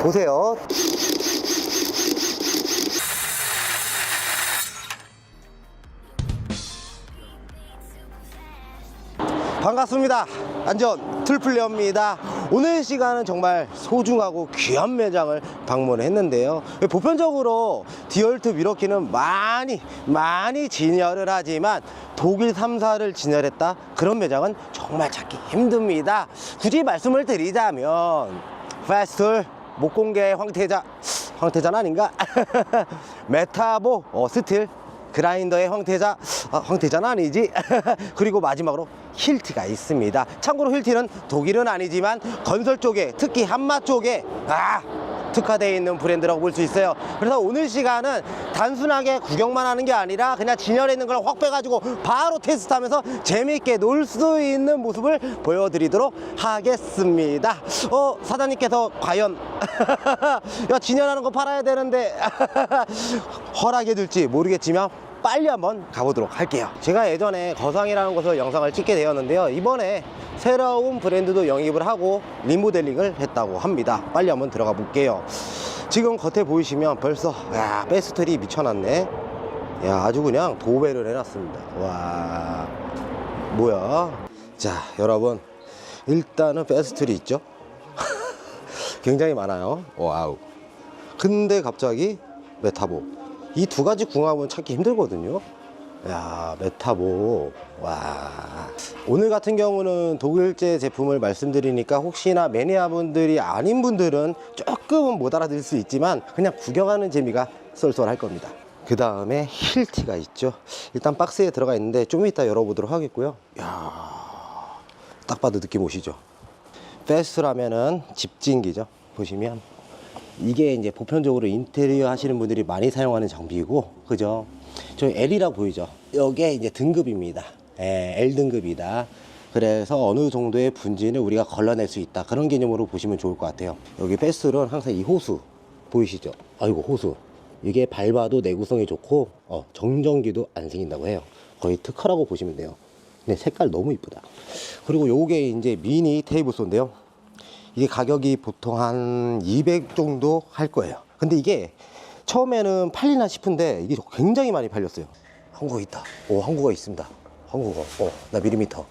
보세요. 반갑습니다. 안전 툴플레어입니다. 오늘 시간은 정말 소중하고 귀한 매장을 방문했는데요. 보편적으로 디얼트 미러키는 많이 많이 진열을 하지만 독일 3사를 진열했다 그런 매장은 정말 찾기 힘듭니다. 굳이 말씀을 드리자면 페스툴 목공개 황태자 황태자는 아닌가? 메타보 어, 스틸 그라인더의 황태자 아, 황태자는 아니지 그리고 마지막으로 힐티가 있습니다 참고로 힐티는 독일은 아니지만 건설 쪽에 특히 한마 쪽에 아 특화되어 있는 브랜드라고 볼 수 있어요. 그래서 오늘 시간은 단순하게 구경만 하는 게 아니라 그냥 진열해 있는 걸 확 빼가지고 바로 테스트하면서 재미있게 놀 수 있는 모습을 보여드리도록 하겠습니다. 어 사장님께서 과연 야 진열하는 거 팔아야 되는데 허락해 줄지 모르겠지만 빨리 한번 가보도록 할게요. 제가 예전에 거상이라는 곳에서 영상을 찍게 되었는데요. 이번에 새로운 브랜드도 영입을 하고 리모델링을 했다고 합니다. 빨리 한번 들어가 볼게요. 지금 겉에 보이시면 벌써 야 베스트리 미쳐놨네. 야 아주 그냥 도배를 해놨습니다. 와 뭐야? 자 여러분. 일단은 베스트리 있죠? 굉장히 많아요. 와우. 근데 갑자기 메타보 이 두 가지 궁합은 찾기 힘들거든요. 야 메타보. 와. 오늘 같은 경우는 독일제 제품을 말씀드리니까 혹시나 매니아분들이 아닌 분들은 조금은 못 알아들을 수 있지만 그냥 구경하는 재미가 쏠쏠할 겁니다. 그 다음에 힐티가 있죠. 일단 박스에 들어가 있는데 좀 이따 열어보도록 하겠고요. 딱 봐도 느낌 오시죠? 페스트라면은 집진기죠. 보시면 이게 이제 보편적으로 인테리어 하시는 분들이 많이 사용하는 장비이고 그죠? 저희 L이라고 보이죠? 이게 이제 등급입니다. 예, L 등급이다. 그래서 어느 정도의 분진을 우리가 걸러낼 수 있다. 그런 개념으로 보시면 좋을 것 같아요. 여기 페스트는 항상 이 호수 보이시죠? 아이고 호수. 이게 밟아도 내구성이 좋고 어, 정전기도 안 생긴다고 해요. 거의 특허라고 보시면 돼요. 근데 색깔 너무 이쁘다. 그리고 요게 이제 미니 테이블 소인데요 이게 가격이 보통 한 200 정도 할 거예요. 근데 이게 처음에는 팔리나 싶은데 이게 굉장히 많이 팔렸어요. 한국어 있다. 오, 한국어 있습니다. 한국어. 어, 나 밀리미터.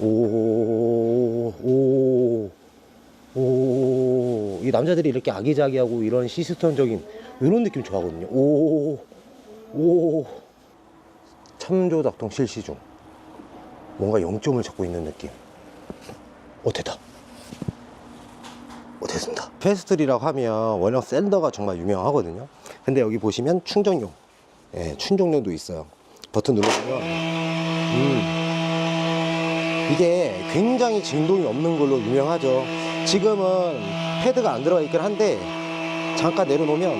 오, 오, 오. 이 남자들이 이렇게 아기자기하고 이런 시스템적인 이런 느낌 좋아하거든요. 오, 오. 참조 작동 실시 중. 뭔가 0점을 잡고 있는 느낌. 어, 됐다. 페스트리라고 하면 원형 샌더가 정말 유명하거든요. 근데 여기 보시면 충전용, 예, 충전용도 있어요. 버튼 눌러보면, 음, 이게 굉장히 진동이 없는 걸로 유명하죠. 지금은 패드가 안 들어가 있긴 한데, 잠깐 내려놓으면,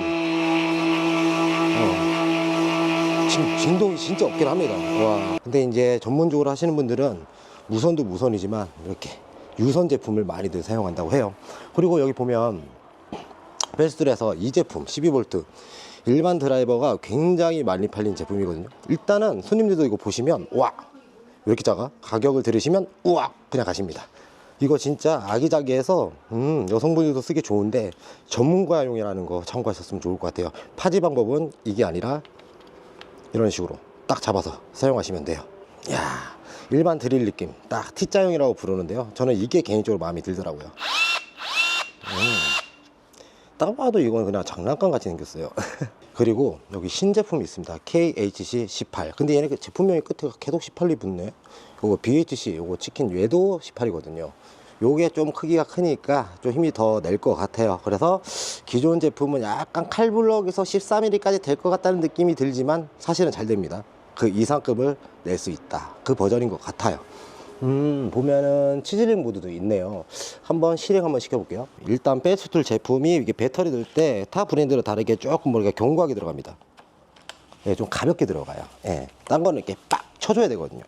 어, 진, 진동이 진짜 없긴 합니다. 와. 근데 이제 전문적으로 하시는 분들은 무선도 무선이지만 이렇게 유선 제품을 많이들 사용한다고 해요. 그리고 여기 보면 베스트에서 이 제품 12V 일반 드라이버가 굉장히 많이 팔린 제품이거든요. 일단은 손님들도 이거 보시면 와 이렇게 작아 가격을 들으시면 우와 그냥 가십니다. 이거 진짜 아기자기해서 음, 여성분들도 쓰기 좋은데 전문가용이라는 거 참고하셨으면 좋을 것 같아요. 파지 방법은 이게 아니라 이런 식으로 딱 잡아서 사용하시면 돼요. 야 일반 드릴 느낌. 딱 T자형이라고 부르는데요. 저는 이게 개인적으로 마음에 들더라고요. 음, 딱 봐도 이건 그냥 장난감 같이 생겼어요. 그리고 여기 신제품이 있습니다. KHC 18 근데 얘네 그 제품명이 끝에 계속 18이 붙네. 요거 BHC 요거 치킨 얘도 18이거든요. 요게 좀 크기가 크니까 좀 힘이 더 낼 것 같아요. 그래서 기존 제품은 약간 칼블럭에서 13mm까지 될 것 같다는 느낌이 들지만 사실은 잘 됩니다 그 이상급을 낼 수 있다. 그 버전인 것 같아요. 음, 보면은 치즈링 모드도 있네요. 한번 실행 한번 시켜볼게요. 일단 베스툴 제품이 이게 배터리 넣을 때 타 브랜드로 다르게 조금 뭐가 견고하게 들어갑니다. 예, 좀 가볍게 들어가요. 예, 딴 거는 이렇게 빡 쳐줘야 되거든요.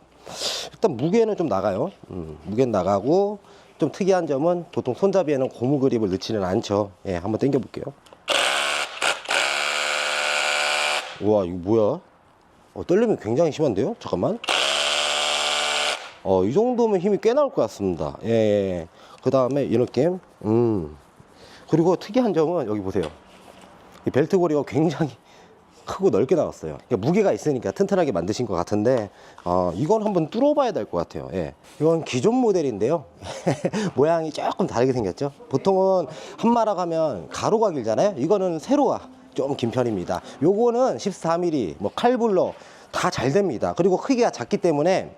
일단 무게는 좀 나가요. 음, 무게는 나가고 좀 특이한 점은 보통 손잡이에는 고무 그립을 넣지는 않죠. 예, 한번 당겨 볼게요. 우와, 이거 뭐야? 어, 떨림이 굉장히 심한데요? 잠깐만. 어, 이 정도면 힘이 꽤 나올 것 같습니다. 예, 예. 그 다음에 이 느낌. 음. 그리고 특이한 점은 여기 보세요. 이 벨트 고리가 굉장히 크고 넓게 나왔어요. 그러니까 무게가 있으니까 튼튼하게 만드신 것 같은데, 어, 이건 한번 뚫어봐야 될 것 같아요. 예. 이건 기존 모델인데요. 모양이 조금 다르게 생겼죠. 보통은 한마라 가면 가로가 길잖아요. 이거는 세로가 좀 긴 편입니다. 요거는 14mm, 뭐 칼불러 다 잘 됩니다. 그리고 크기가 작기 때문에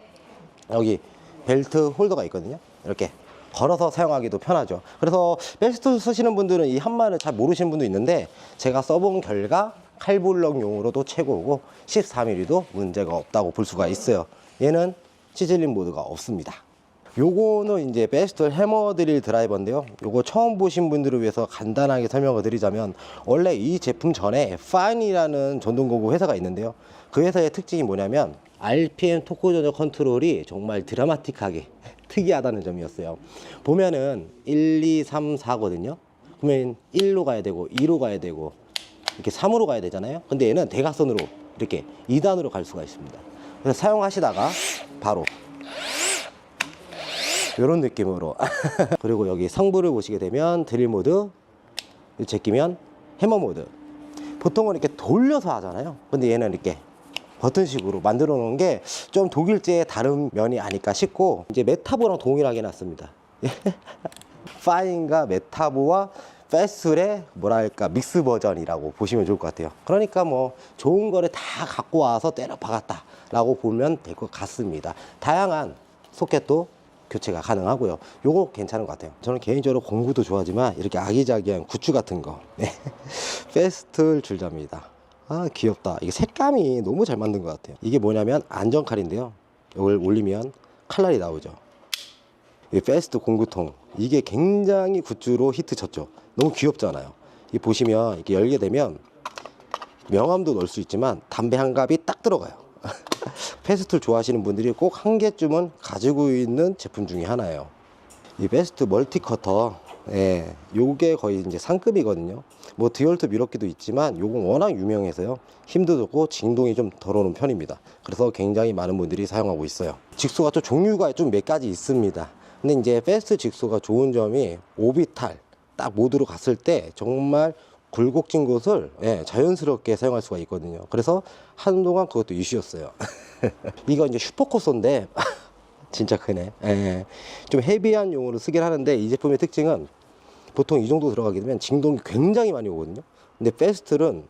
여기 벨트 홀더가 있거든요. 이렇게 걸어서 사용하기도 편하죠. 그래서 벨트 쓰시는 분들은 이 한마를 잘 모르시는 분도 있는데 제가 써본 결과 칼블럭용으로도 최고고 14mm도 문제가 없다고 볼 수가 있어요. 얘는 치즐링 모드가 없습니다. 요거는 이제 베스트 해머 드릴 드라이버인데요. 요거 처음 보신 분들을 위해서 간단하게 설명을 드리자면 원래 이 제품 전에 파인이라는 전동공구 회사가 있는데요. 그 회사의 특징이 뭐냐면 RPM 토크 조절 컨트롤이 정말 드라마틱하게 특이하다는 점이었어요. 보면은 1, 2, 3, 4거든요. 그러면 1로 가야 되고 2로 가야 되고 이렇게 3으로 가야 되잖아요. 근데 얘는 대각선으로 이렇게 2단으로 갈 수가 있습니다. 그래서 사용하시다가 바로 이런 느낌으로. 그리고 여기 상부를 보시게 되면 드릴 모드 제끼면 해머 모드. 보통은 이렇게 돌려서 하잖아요. 근데 얘는 이렇게 버튼식으로 만들어 놓은 게 좀 독일제의 다른 면이 아닐까 싶고 이제 메타보랑 동일하게 놨습니다. 파인과 메타보와 페스의 뭐랄까 믹스 버전이라고 보시면 좋을 것 같아요. 그러니까 뭐 좋은 거를 다 갖고 와서 때려 박았다 라고 보면 될 것 같습니다. 다양한 소켓도 교체가 가능하고요. 요거 괜찮은 것 같아요. 저는 개인적으로 공구도 좋아하지만 이렇게 아기자기한 굿즈 같은 거. 네. 페스틀 줄자입니다. 아, 귀엽다. 이게 색감이 너무 잘 만든 것 같아요. 이게 뭐냐면 안전칼인데요. 이걸 올리면 칼날이 나오죠. 이 페스트 공구통. 이게 굉장히 굿즈로 히트 쳤죠. 너무 귀엽잖아요. 이 보시면 이렇게 열게 되면 명함도 넣을 수 있지만 담배 한 갑이 딱 들어가요. 페스트를 좋아하시는 분들이 꼭 한 개쯤은 가지고 있는 제품 중에 하나예요. 이 베스트 멀티 커터, 예, 요게 거의 이제 상급이거든요. 뭐 디얼트 미러키도 있지만 요건 워낙 유명해서요. 힘도 좋고 진동이 좀덜 오는 편입니다. 그래서 굉장히 많은 분들이 사용하고 있어요. 직소가 또 종류가 좀 몇 가지 있습니다. 근데 이제 페스트 직소가 좋은 점이 오비탈 딱 모드로 갔을 때 정말 굴곡진 곳을 예, 자연스럽게 사용할 수가 있거든요. 그래서 한동안 그것도 이슈였어요. 이거 이제 슈퍼코소인데 진짜 크네. 예, 좀 헤비한 용으로 쓰긴 하는데 이 제품의 특징은 보통 이 정도 들어가게 되면 진동이 굉장히 많이 오거든요. 근데 페스틀은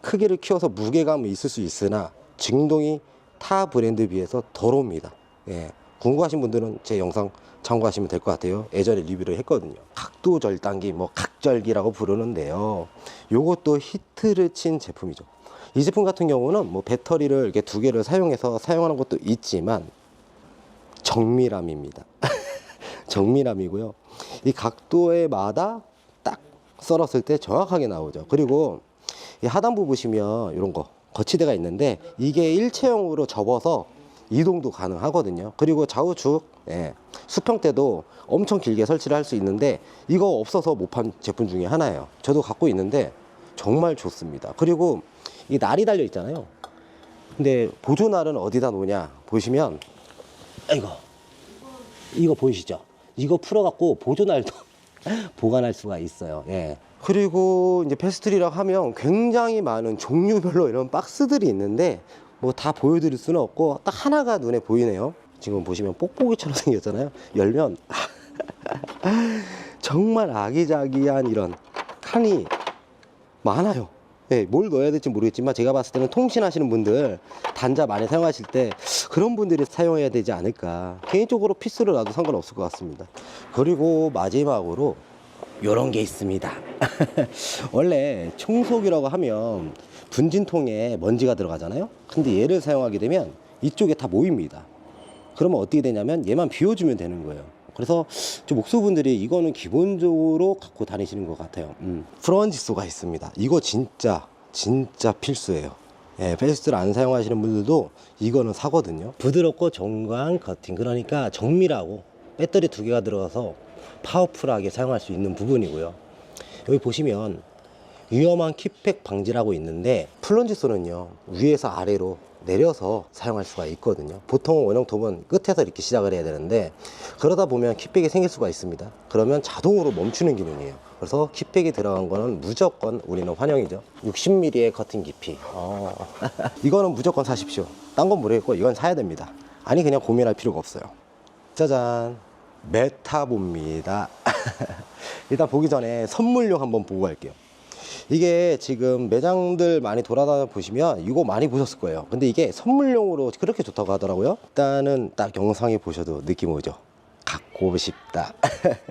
크기를 키워서 무게감은 있을 수 있으나 진동이 타 브랜드 비해서 덜 옵니다. 예. 궁금하신 분들은 제 영상 참고하시면 될 것 같아요. 예전에 리뷰를 했거든요. 각도 절단기, 뭐 각절기라고 부르는데요. 요것도 히트를 친 제품이죠. 이 제품 같은 경우는 뭐 배터리를 이렇게 두 개를 사용해서 사용하는 것도 있지만 정밀함입니다. 정밀함이고요. 이 각도에마다 딱 썰었을 때 정확하게 나오죠. 그리고 이 하단부 보시면 이런 거 거치대가 있는데 이게 일체형으로 접어서 이동도 가능하거든요. 그리고 좌우측 예, 수평대도 엄청 길게 설치를 할 수 있는데 이거 없어서 못 판 제품 중에 하나예요. 저도 갖고 있는데 정말 좋습니다. 그리고 이 날이 달려 있잖아요. 근데 보조날은 어디다 놓냐 보시면 이거 이거 보이시죠? 이거 풀어갖고 보조날도 보관할 수가 있어요. 예. 그리고 이제 페스트리라고 하면 굉장히 많은 종류별로 이런 박스들이 있는데 뭐 다 보여드릴 수는 없고 딱 하나가 눈에 보이네요. 지금 보시면 뽁뽁이처럼 생겼잖아요. 열면 정말 아기자기한 이런 칸이 많아요. 네, 뭘 넣어야 될지 모르겠지만 제가 봤을 때는 통신하시는 분들 단자 많이 사용하실 때 그런 분들이 사용해야 되지 않을까. 개인적으로 피스를 놔도 상관없을 것 같습니다. 그리고 마지막으로 요런 게 있습니다. 원래 청소기라고 하면 분진통에 먼지가 들어가잖아요. 근데 얘를 사용하게 되면 이쪽에 다 모입니다. 그러면 어떻게 되냐면 얘만 비워주면 되는 거예요. 그래서 좀 목수분들이 이거는 기본적으로 갖고 다니시는 것 같아요. 음. 프런지소가 있습니다. 이거 진짜 진짜 필수예요. 예, 페스트를 안 사용하시는 분들도 이거는 사거든요. 부드럽고 정교한 커팅. 그러니까 정밀하고 배터리 두 개가 들어가서 파워풀하게 사용할 수 있는 부분이고요. 여기 보시면 위험한 킥백 방지라고 있는데 플런지 소는요 위에서 아래로 내려서 사용할 수가 있거든요. 보통 원형 톱은 끝에서 이렇게 시작을 해야 되는데 그러다 보면 킥백이 생길 수가 있습니다. 그러면 자동으로 멈추는 기능이에요. 그래서 킥백이 들어간 거는 무조건 우리는 환영이죠. 60mm의 커팅 깊이. 어. 이거는 무조건 사십시오. 딴 건 모르겠고 이건 사야 됩니다. 아니 그냥 고민할 필요가 없어요. 짜잔 메타보입니다. 일단 보기 전에 선물용 한번 보고 갈게요. 이게 지금 매장들 많이 돌아다녀 보시면 이거 많이 보셨을 거예요. 근데 이게 선물용으로 그렇게 좋다고 하더라고요. 일단은 딱 영상에 보셔도 느낌 오죠? 갖고 싶다.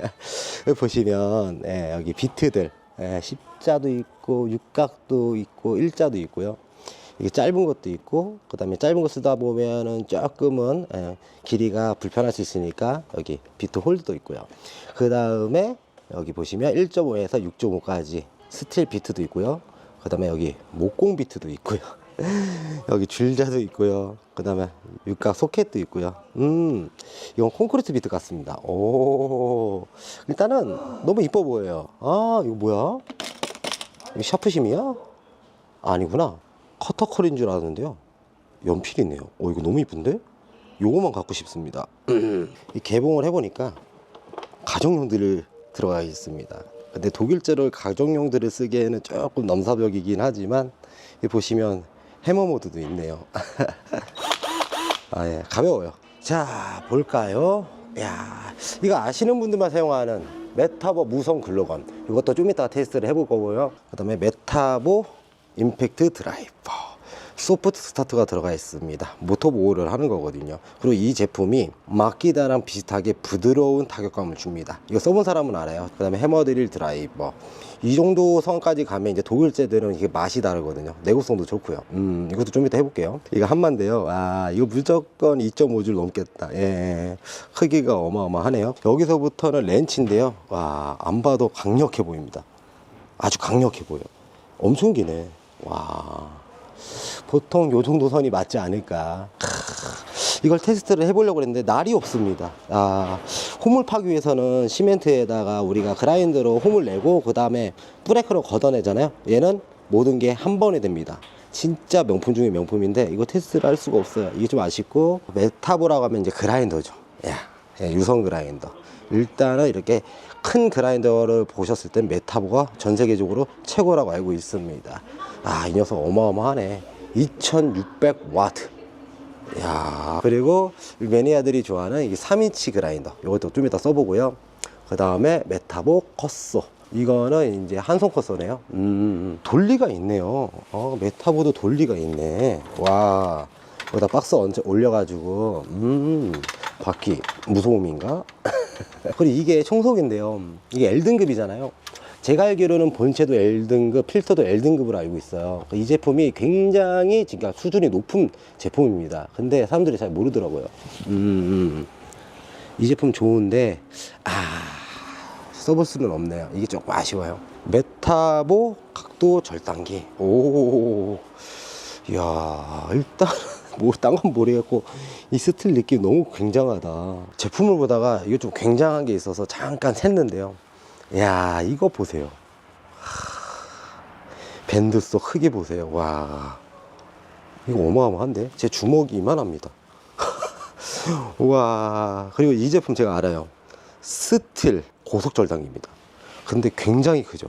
보시면 예, 여기 비트들. 예, 십자도 있고 육각도 있고 일자도 있고요 이게 짧은 것도 있고 그 다음에 짧은 거 쓰다 보면은 조금은 예, 길이가 불편할 수 있으니까 여기 비트 홀드도 있고요. 그 다음에 여기 보시면 1.5에서 6.5까지 스틸 비트도 있고요. 그 다음에 여기 목공 비트도 있고요. 여기 줄자도 있고요. 그 다음에 육각 소켓도 있고요. 음 이건 콘크리트 비트 같습니다. 오 일단은 너무 이뻐 보여요. 아 이거 뭐야? 이거 샤프심이야? 아니구나 커터컬인 줄 알았는데요 연필이네요 어 이거 너무 이쁜데 요거만 갖고 싶습니다 이 개봉을 해보니까 가정용들을 들어가 있습니다 근데 독일제를 가정용들을 쓰기에는 조금 넘사벽이긴 하지만 이 보시면 해머 모드도 있네요 아, 예, 가벼워요. 자, 볼까요? 야, 이거 아시는 분들만 사용하는 메타보 무선 글로건. 이것도 좀 이따가 테스트를 해볼 거고요. 그 다음에 메타보 임팩트 드라이버. 소프트 스타트가 들어가 있습니다. 모터 보호를 하는 거거든요. 그리고 이 제품이 마키다랑 비슷하게 부드러운 타격감을 줍니다. 이거 써본 사람은 알아요. 그 다음에 해머드릴 드라이버. 이 정도 선까지 가면 이제 독일제들은 이게 맛이 다르거든요. 내구성도 좋고요. 음, 이것도 좀 이따 해볼게요. 이거 한만데요. 아, 이거 무조건 2.5줄 넘겠다. 예, 크기가 어마어마하네요. 여기서부터는 렌치인데요. 와, 안 봐도 강력해 보입니다. 아주 강력해 보여. 엄청 기네. 와. 보통 요 정도 선이 맞지 않을까. 크, 이걸 테스트를 해보려고 했는데 날이 없습니다. 아, 홈을 파기 위해서는 시멘트에다가 우리가 그라인더로 홈을 내고 그 다음에 뿌레크로 걷어내잖아요. 얘는 모든 게 한 번에 됩니다. 진짜 명품 중에 명품인데 이거 테스트를 할 수가 없어요. 이게 좀 아쉽고 메타보라고 하면 이제 그라인더죠. 야, 예, 유성 그라인더. 일단은 이렇게 큰 그라인더를 보셨을 땐 메타보가 전 세계적으로 최고라고 알고 있습니다. 아, 이 녀석 어마어마하네. 2600와트. 야 그리고 매니아들이 좋아하는 이게 3인치 그라인더. 이것도 좀 이따 써보고요. 그 다음에 메타보 컷소. 이거는 이제 한손 컷소네요. 음, 돌리가 있네요. 어, 메타보도 돌리가 있네. 와. 여기다 박스 얹어 올려가지고, 음, 바퀴 무소음인가? 그리고 이게 청소기인데요. 이게 L등급이잖아요. 제가 알기로는 본체도 L등급, 필터도 L등급으로 알고 있어요. 이 제품이 굉장히 진짜 수준이 높은 제품입니다. 근데 사람들이 잘 모르더라고요. 음, 음. 이 제품 좋은데, 아, 써볼 수는 없네요. 이게 조금 아쉬워요. 메타보 각도 절단기. 오, 이야, 일단, 뭐, 딴건 모르겠고, 이 스틸 느낌 너무 굉장하다. 제품을 보다가 이거 좀 굉장한 게 있어서 잠깐 샜는데요. 야 이거 보세요. 하, 밴드 속 크기 보세요. 와, 이거 어마어마한데? 제 주먹이 이만합니다. 와, 그리고 이 제품 제가 알아요. 스틸 고속 절단기입니다. 근데 굉장히 크죠.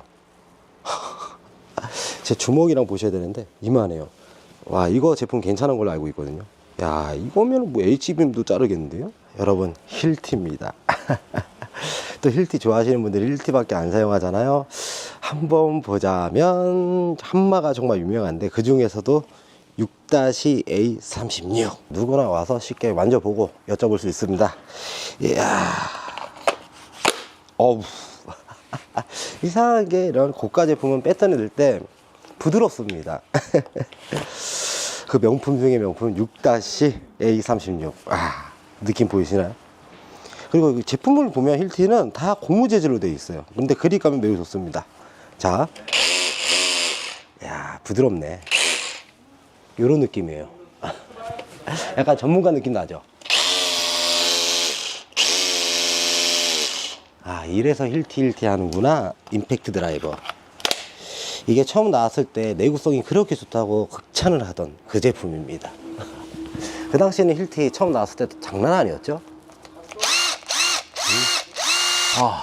제 주먹이랑 보셔야 되는데 이만해요. 와, 이거 제품 괜찮은 걸로 알고 있거든요. 야, 이거면 뭐 HBM도 자르겠는데요? 여러분, 힐티입니다. 또 힐티 좋아하시는 분들이 힐티밖에 안 사용하잖아요. 한번 보자면 한마가 정말 유명한데 그 중에서도 6-A36 누구나 와서 쉽게 만져보고 여쭤볼 수 있습니다. 이야, 어우 이상하게 이런 고가 제품은 배터리 넣을 때 부드럽습니다. 그 명품 중에 명품 6-A36 아 느낌 보이시나요? 그리고 이 제품을 보면 힐티는 다 고무 재질로 되어 있어요. 근데 그립감이 매우 좋습니다. 자, 야 부드럽네. 이런 느낌이에요. 약간 전문가 느낌 나죠? 아, 이래서 힐티 힐티 하는구나. 임팩트 드라이버. 이게 처음 나왔을 때 내구성이 그렇게 좋다고 극찬을 하던 그 제품입니다. 그 당시에는 힐티 처음 나왔을 때도 장난 아니었죠? 음. 아,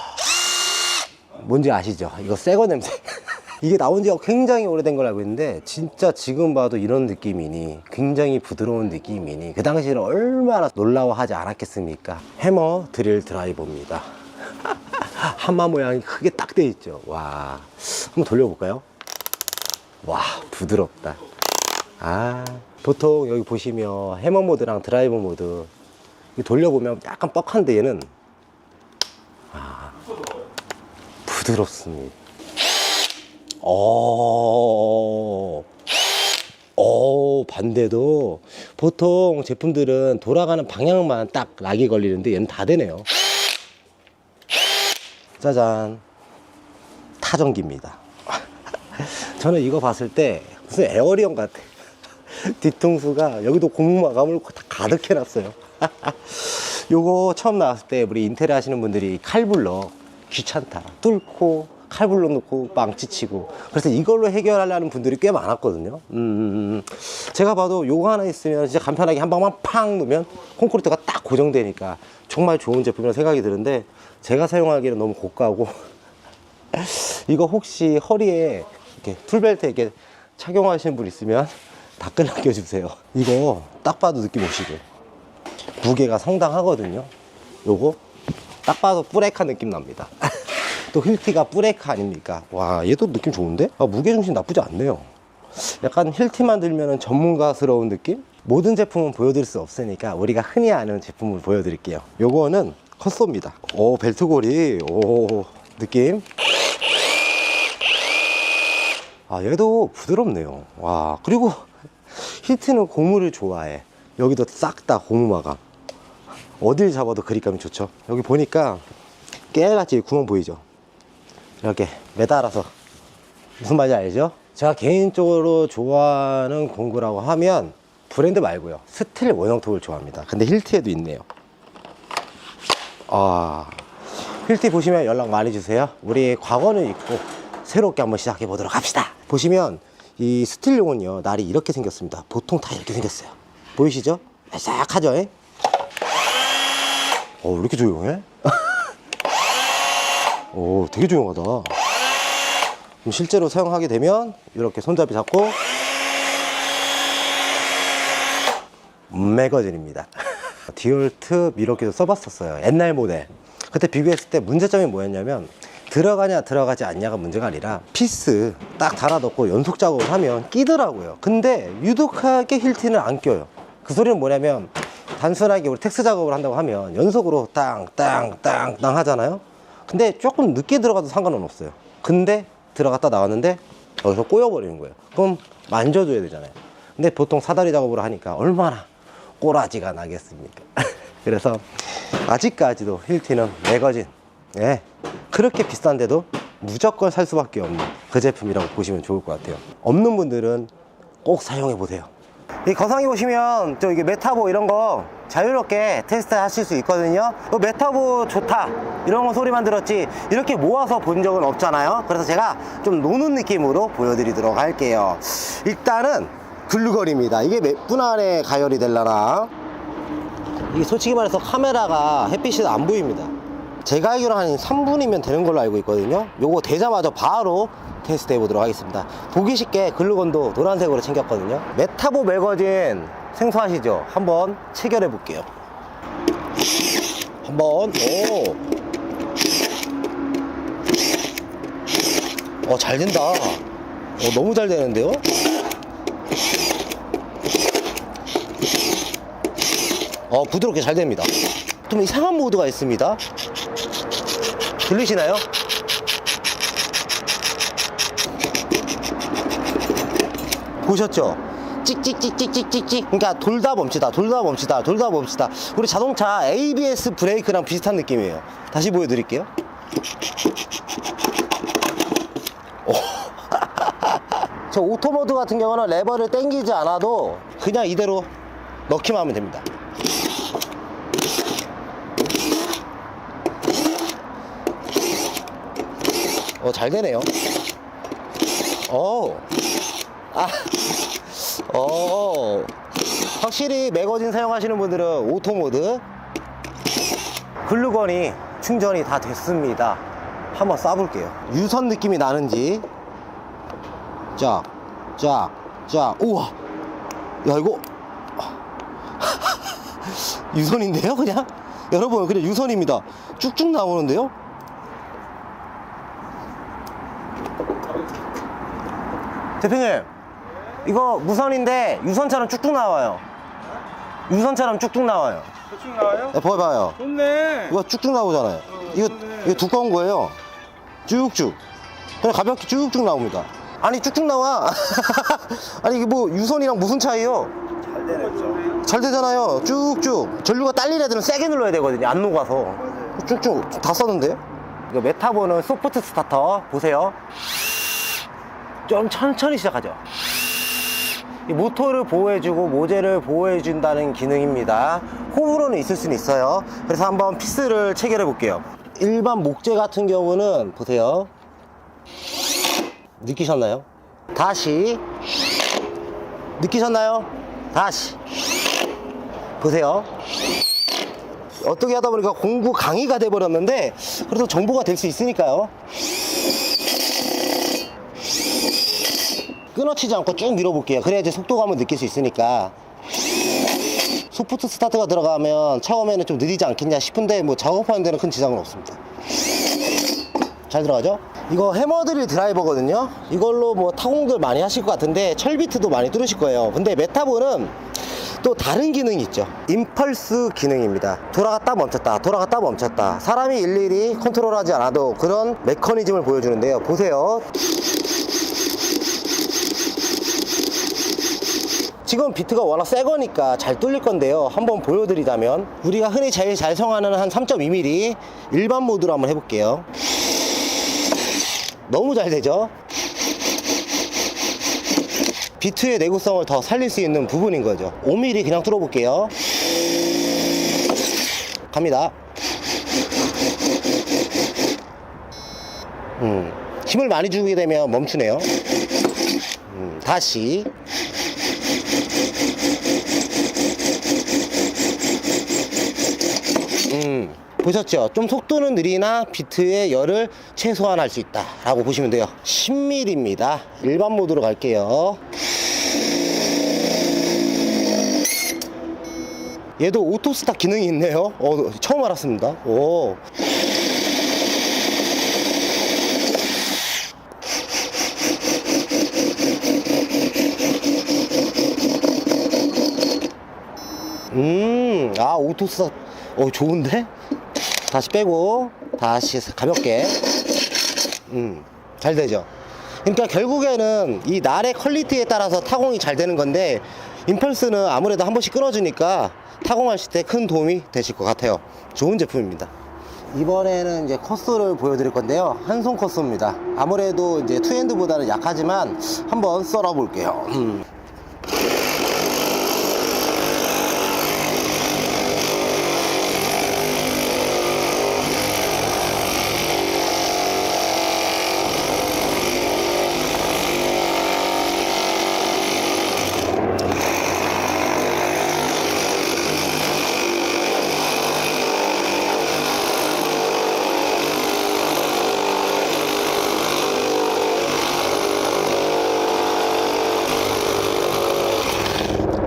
뭔지 아시죠? 이거 새거 냄새. 이게 나온 지가 굉장히 오래된 걸 알고 있는데 진짜 지금 봐도 이런 느낌이니 굉장히 부드러운 느낌이니 그 당시에는 얼마나 놀라워하지 않았겠습니까? 해머 드릴 드라이버입니다. 하마 모양이 크게 딱 돼 있죠. 와, 한번 돌려볼까요? 와, 부드럽다. 아, 보통 여기 보시면 해머 모드랑 드라이버 모드 돌려보면 약간 뻑한데 얘는 아, 부드럽습니다. 어, 어, 반대도 보통 제품들은 돌아가는 방향만 딱 락이 걸리는데 얘는 다 되네요. 짜잔. 타전기입니다. 저는 이거 봤을 때 무슨 에어리언 같아. 뒤통수가 여기도 고무 마감을 다 가득 해놨어요. 요거 처음 나왔을 때 우리 인테리어 하시는 분들이 칼불러 귀찮다. 뚫고 칼불러 놓고 망치치고 그래서 이걸로 해결하려는 분들이 꽤 많았거든요. 음, 음, 음. 제가 봐도 요거 하나 있으면 진짜 간편하게 한 방만 팡 놓으면 콘크리트가 딱 고정되니까 정말 좋은 제품이라고 생각이 드는데 제가 사용하기에는 너무 고가고 이거 혹시 허리에 이렇게 툴벨트 이렇게 착용하시는 분 있으면 댓글 남겨주세요. 이거 딱 봐도 느낌 오시고 무게가 상당하거든요. 요거 딱 봐도 뿌레카 느낌 납니다. 또 힐티가 뿌레카 아닙니까? 와 얘도 느낌 좋은데? 아, 무게중심 나쁘지 않네요. 약간 힐티만 들면 전문가스러운 느낌? 모든 제품은 보여드릴 수 없으니까 우리가 흔히 아는 제품을 보여드릴게요. 요거는 컷소입니다. 오 벨트골이 오 느낌 아 얘도 부드럽네요 와 그리고 히트는 고무를 좋아해 여기도 싹 다 고무 마감 어딜 잡아도 그립감이 좋죠 여기 보니까 깨같이 구멍 보이죠 이렇게 매달아서 무슨 말인지 알죠? 제가 개인적으로 좋아하는 공구라고 하면 브랜드 말고요 스틸 원형톱을 좋아합니다 근데 힐트에도 있네요 아 힐티 보시면 연락 많이 주세요. 우리 과거는 있고 새롭게 한번 시작해 보도록 합시다. 보시면 이 스틸용은요 날이 이렇게 생겼습니다. 보통 다 이렇게 생겼어요. 보이시죠? 바싹하죠? 에? 어, 왜 이렇게 조용해? 오, 되게 조용하다. 그럼 실제로 사용하게 되면 이렇게 손잡이 잡고 매거진입니다. 디올트 미러키도 써봤었어요. 옛날 모델. 그때 비교했을 때 문제점이 뭐였냐면 들어가냐 들어가지 않냐가 문제가 아니라 피스 딱 달아놓고 연속 작업을 하면 끼더라고요. 근데 유독하게 힐티는 안 껴요. 그 소리는 뭐냐면 단순하게 우리 텍스 작업을 한다고 하면 연속으로 땅땅땅땅 하잖아요. 근데 조금 늦게 들어가도 상관은 없어요. 근데 들어갔다 나왔는데 여기서 꼬여버리는 거예요. 그럼 만져줘야 되잖아요. 근데 보통 사다리 작업으로 하니까 얼마나 꼬라지가 나겠습니까? 그래서 아직까지도 힐티는 매거진, 예, 그렇게 비싼데도 무조건 살 수밖에 없는 그 제품이라고 보시면 좋을 것 같아요. 없는 분들은 꼭 사용해 보세요. 이 거상에 보시면 또 이게 메타보 이런 거 자유롭게 테스트 하실 수 있거든요. 어, 메타보 좋다 이런 거 소리만 들었지 이렇게 모아서 본 적은 없잖아요. 그래서 제가 좀 노는 느낌으로 보여드리도록 할게요. 일단은 글루거리입니다. 이게 몇 분 안에 가열이 될라나? 이게 솔직히 말해서 카메라가 햇빛이 안 보입니다. 제가 알기로 한 3분이면 되는 걸로 알고 있거든요. 요거 되자마자 바로 테스트 해보도록 하겠습니다. 보기 쉽게 글루건도 노란색으로 챙겼거든요. 메타보 매거진 생소하시죠? 한번 체결해 볼게요. 한번, 오. 어, 잘 된다. 어, 너무 잘 되는데요? 어, 부드럽게 잘 됩니다. 좀 이상한 모드가 있습니다. 들리시나요? 보셨죠? 찍찍찍찍찍찍찍 그러니까 돌다 멈추다 돌다 멈추다 돌다 멈추다 우리 자동차 ABS 브레이크랑 비슷한 느낌이에요 다시 보여드릴게요 오. 저 오토모드 같은 경우는 레버를 당기지 않아도 그냥 이대로 넣기만 하면 됩니다 어, 잘 되네요. 어. 아. 어. 확실히 매거진 사용하시는 분들은 오토 모드. 글루건이 충전이 다 됐습니다. 한번 쏴볼게요. 유선 느낌이 나는지. 자, 자, 자, 우와. 야, 이거. 유선인데요, 그냥? 여러분, 그냥 유선입니다. 쭉쭉 나오는데요? 대표님, 이거 무선인데 유선처럼 쭉쭉 나와요. 유선처럼 쭉쭉 나와요. 대충 나와요? 네, 봐봐요. 좋네. 이거 쭉쭉 나오잖아요. 이거, 좋네. 이거 두꺼운 거예요. 쭉쭉. 그냥 가볍게 쭉쭉 나옵니다. 아니, 쭉쭉 나와. 아니, 이게 뭐 유선이랑 무슨 차이요? 잘 되네. 잘 되잖아요. 쭉쭉. 전류가 딸린 애들은 세게 눌러야 되거든요. 안 녹아서. 쭉쭉. 다 썼는데? 이거 메타보는 소프트 스타터. 보세요. 좀 천천히 시작하죠. 이 모터를 보호해주고 모재를 보호해준다는 기능입니다. 호불호는 있을 수는 있어요. 그래서 한번 피스를 체결해 볼게요. 일반 목재 같은 경우는 보세요. 느끼셨나요? 다시 느끼셨나요? 다시 보세요. 어떻게 하다 보니까 공구 강의가 돼 버렸는데 그래도 정보가 될 수 있으니까요. 끊어치지 않고 쭉 밀어볼게요. 그래야지 속도감을 느낄 수 있으니까. 소프트 스타트가 들어가면 처음에는 좀 느리지 않겠냐 싶은데 뭐 작업하는 데는 큰 지장은 없습니다. 잘 들어가죠? 이거 해머드릴 드라이버거든요. 이걸로 뭐 타공들 많이 하실 것 같은데 철비트도 많이 뚫으실 거예요. 근데 메타볼은 또 다른 기능이 있죠. 임펄스 기능입니다. 돌아갔다 멈췄다, 돌아갔다 멈췄다. 사람이 일일이 컨트롤하지 않아도 그런 메커니즘을 보여주는데요. 보세요. 지금 비트가 워낙 새 거니까 잘 뚫릴 건데요. 한번 보여드리자면 우리가 흔히 제일 잘 사용하는 한 3.2mm 일반 모드로 한번 해볼게요. 너무 잘 되죠? 비트의 내구성을 더 살릴 수 있는 부분인 거죠. 5mm 그냥 뚫어볼게요. 갑니다. 음, 힘을 많이 주게 되면 멈추네요. 음, 다시. 보셨죠? 좀 속도는 느리나 비트의 열을 최소화할 수 있다 라고 보시면 돼요 10mm입니다 일반 모드로 갈게요 얘도 오토 스타 기능이 있네요 어, 처음 알았습니다 오. 음, 아, 오토스타, 어, 좋은데? 다시 빼고, 다시 가볍게. 음, 잘 되죠? 그러니까 결국에는 이 날의 퀄리티에 따라서 타공이 잘 되는 건데, 임펄스는 아무래도 한 번씩 끊어주니까 타공하실 때 큰 도움이 되실 것 같아요. 좋은 제품입니다. 이번에는 이제 코스를 보여드릴 건데요. 한손 코스입니다. 아무래도 이제 투핸드보다는 약하지만 한번 썰어 볼게요. 음.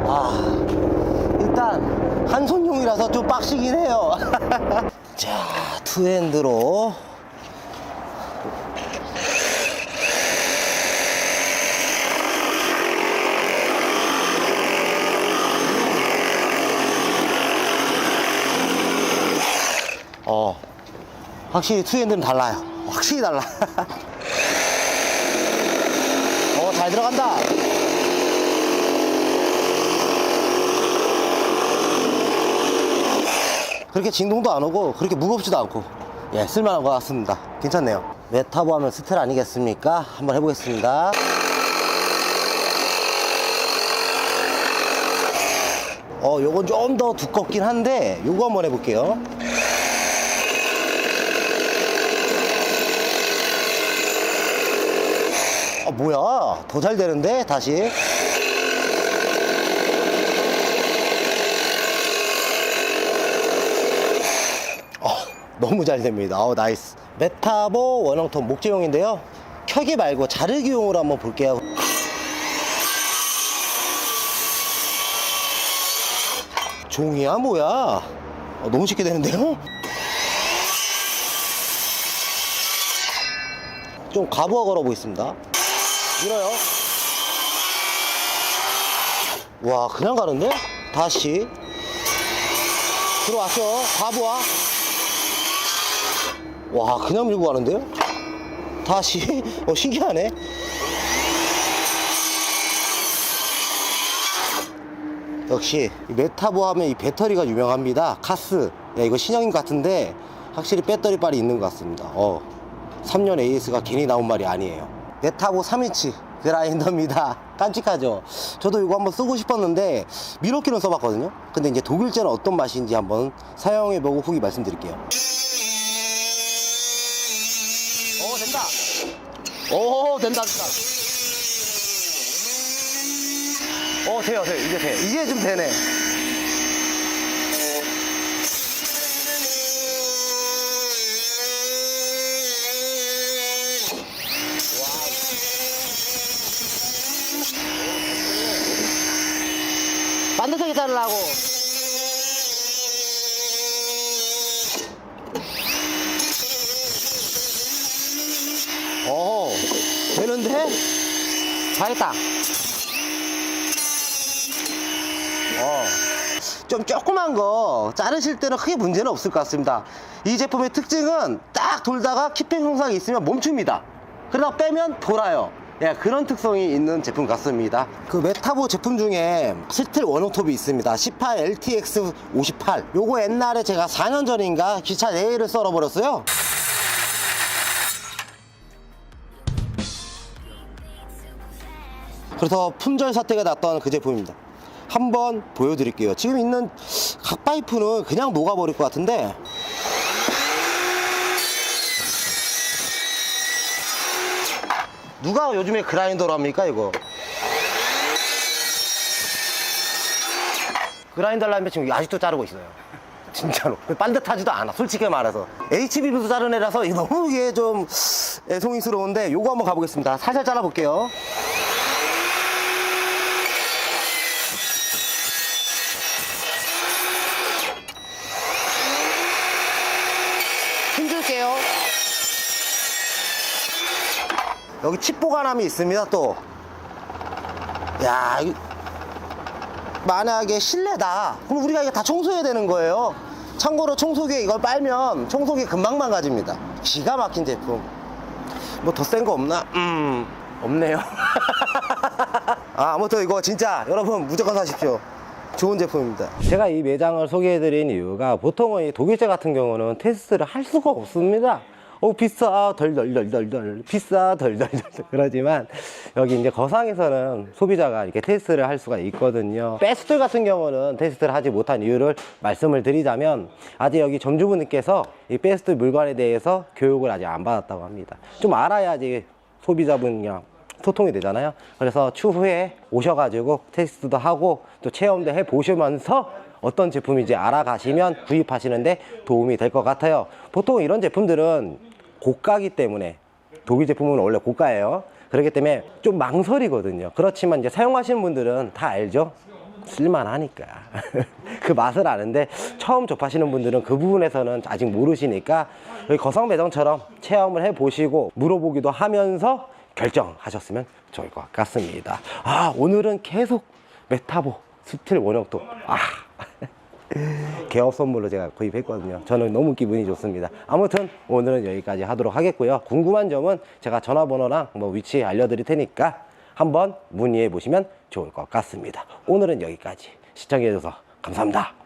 아, 일단 한 손용이라서 좀 빡시긴 해요. 자, 투핸드로. 어, 확실히 투핸드는 달라요. 확실히 달라. 어, 잘 들어간다. 그렇게 진동도 안 오고 그렇게 무겁지도 않고. 예 쓸만한 것 같습니다. 괜찮네요. 메타보 하면 스텔 아니겠습니까? 한번 해보겠습니다. 어 요건 좀 더 두껍긴 한데 요거 한번 해볼게요 뭐야? 더 잘 되는데? 다시. 어, 너무 잘 됩니다. 어, 나이스. 메타보 원형톱 목재용인데요. 켜기 말고 자르기용으로 한번 볼게요. 종이야 뭐야? 어, 너무 쉽게 되는데요? 좀 가부하 걸어 보겠습니다. 밀어요. 와 그냥 가는데? 다시 들어왔죠. 가부하. 와 그냥 밀고 가는데요? 다시 어 신기하네. 역시 이 메타보 하면 이 배터리가 유명합니다. 카스. 야, 이거 신형인 것 같은데 확실히 배터리 빨이 있는 것 같습니다. 어. 3년 AS가 괜히 나온 말이 아니에요. 메타보 3인치 그라인더입니다. 깜찍하죠? 저도 이거 한번 쓰고 싶었는데 미러키는 써봤거든요. 근데 이제 독일제는 어떤 맛인지 한번 사용해보고 후기 말씀드릴게요. 오 된다. 오 된다 된다. 어 돼요 돼요 이제 돼 이제 좀 되네 자르라고 어 되는데 잘했다 어. 좀 조그만 거 자르실 때는 크게 문제는 없을 것 같습니다. 이 제품의 특징은 딱 돌다가 키핑 형상이 있으면 멈춥니다. 그러다 빼면 돌아요. 예, 그런 특성이 있는 제품 같습니다. 그 메타보 제품 중에 스틸 원형톱이 있습니다. 18 LTX 58. 요거 옛날에 제가 4년 전인가 기차 레일을 썰어버렸어요. 그래서 품절 사태가 났던 그 제품입니다. 한번 보여드릴게요. 지금 있는 각 파이프는 그냥 녹아버릴 것 같은데 누가 요즘에 그라인더로 합니까 이거? 그라인더를 하면 지금 아직도 자르고 있어요. 진짜로 반듯하지도 않아 솔직히 말해서 HB부터 자른 애라서 너무 이게 좀 애송이스러운데 요거 한번 가보겠습니다 살살 잘라볼게요. 여기 칩 보관함이 있습니다, 또. 야, 이- 만약에 실내다. 그럼 우리가 이거 다 청소해야 되는 거예요. 참고로 청소기에 이걸 빨면 청소기 금방 망가집니다. 기가 막힌 제품. 뭐 더 센 거 없나? 음, 없네요. 아, 아무튼 이거 진짜 여러분 무조건 사십시오. 좋은 제품입니다. 제가 이 매장을 소개해드린 이유가 보통은 이 독일제 같은 경우는 테스트를 할 수가 없습니다. 어 비싸 덜덜덜덜덜 비싸 덜덜덜 그러지만 여기 이제 거상에서는 소비자가 이렇게 테스트를 할 수가 있거든요. 베스트 같은 경우는 테스트를 하지 못한 이유를 말씀을 드리자면 아직 여기 점주분께서 이 베스트 물건에 대해서 교육을 아직 안 받았다고 합니다. 좀 알아야지 소비자분이랑 소통이 되잖아요. 그래서 추후에 오셔가지고 테스트도 하고 또 체험도 해 보시면서 어떤 제품인지 알아가시면 구입하시는데 도움이 될 것 같아요. 보통 이런 제품들은 고가기 때문에 독일 제품은 원래 고가예요. 그렇기 때문에 좀 망설이거든요. 그렇지만 이제 사용하시는 분들은 다 알죠. 쓸만하니까 그 맛을 아는데 처음 접하시는 분들은 그 부분에서는 아직 모르시니까 여기 거성 매장처럼 체험을 해보시고 물어보기도 하면서 결정하셨으면 좋을 것 같습니다. 아 오늘은 계속 메타보 스틸 원형도 아 개업 선물로 제가 구입했거든요. 저는 너무 기분이 좋습니다. 아무튼 오늘은 여기까지 하도록 하겠고요. 궁금한 점은 제가 전화번호랑 뭐 위치 알려드릴 테니까 한번 문의해 보시면 좋을 것 같습니다. 오늘은 여기까지 시청해 주셔서 감사합니다.